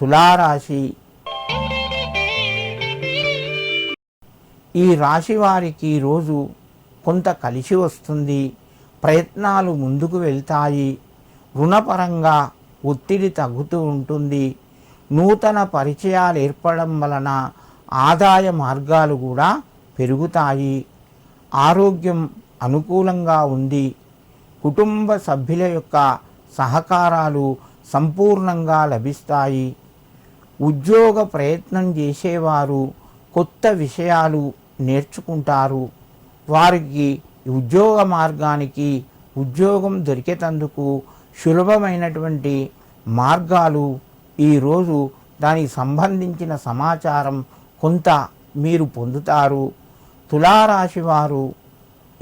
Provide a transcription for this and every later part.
తులారాశి. ఈ రాశి వారికి రోజు కొంత కలిసి వస్తుంది. ప్రయత్నాలు ముందుకు వెళ్తాయి. రుణపరంగా ఒత్తిడి తగ్గుతూ ఉంటుంది. నూతన పరిచయాలు ఏర్పడడం వలన ఆదాయ మార్గాలు కూడా పెరుగుతాయి. ఆరోగ్యం అనుకూలంగా ఉంది. కుటుంబ సభ్యుల యొక్క సహకారాలు సంపూర్ణంగా లభిస్తాయి. ఉద్యోగ ప్రయత్నం చేసేవారు కొత్త విషయాలు నేర్చుకుంటారు. వారికి ఉద్యోగ మార్గానికి ఉద్యోగం దొరికేటందుకు సులభమైనటువంటి మార్గాలు ఈరోజు దానికి సంబంధించిన సమాచారం కొంత మీరు పొందుతారు. తులారాశి వారు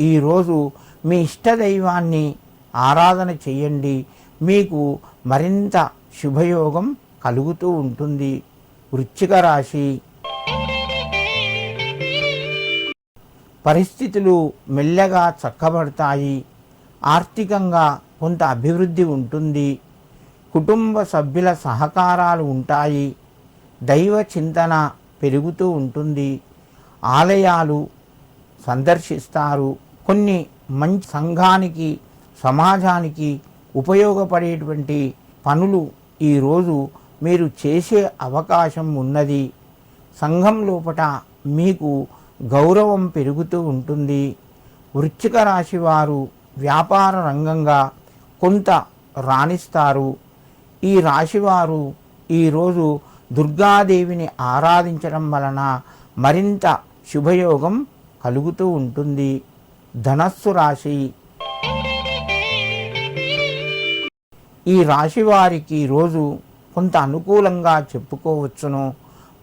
ఈరోజు మీ ఇష్టదైవాన్ని ఆరాధన చేయండి. మీకు మరింత శుభయోగం కలుగుతూ ఉంటుంది. వృచ్చిక రాశి. పరిస్థితులు మెల్లగా చక్కబడతాయి. ఆర్థికంగా కొంత అభివృద్ధి ఉంటుంది. కుటుంబ సభ్యుల సహకారాలు ఉంటాయి. దైవ చింతన పెరుగుతూ ఉంటుంది. ఆలయాలు సందర్శిస్తారు. కొన్ని మంచి సంఘానికి సమాజానికి ఉపయోగపడేటువంటి పనులు ఈరోజు మీరు చేసే అవకాశం ఉన్నది. సంఘం లోపట మీకు గౌరవం పెరుగుతూ ఉంటుంది. వృశ్చిక రాశి వారు వ్యాపార రంగంగా కొంత రాణిస్తారు. ఈ రాశివారు ఈరోజు దుర్గాదేవిని ఆరాధించడం వలన మరింత శుభయోగం కలుగుతూ ఉంటుంది. ధనస్సు రాశి. ఈ రాశి వారికి రోజు కొంత అనుకూలంగా చెప్పుకోవచ్చును.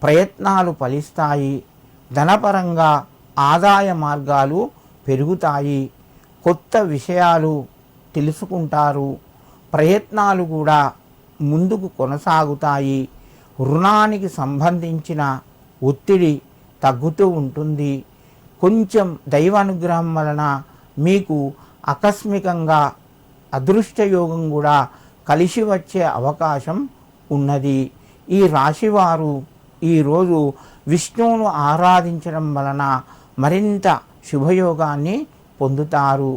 ప్రయత్నాలు ఫలిస్తాయి. ధనపరంగా ఆదాయ మార్గాలు పెరుగుతాయి. కొత్త విషయాలు తెలుసుకుంటారు. ప్రయత్నాలు కూడా ముందుకు కొనసాగుతాయి. రుణానికి సంబంధించిన ఒత్తిడి తగ్గుతూ ఉంటుంది. కొంచెం దైవానుగ్రహం వలన మీకు ఆకస్మికంగా అదృష్టయోగం కూడా కలిసి వచ్చే అవకాశం ఉన్నది. ఈ రాశివారు ఈరోజు విష్ణువును ఆరాధించడం వలన మరింత శుభయోగాన్ని పొందుతారు.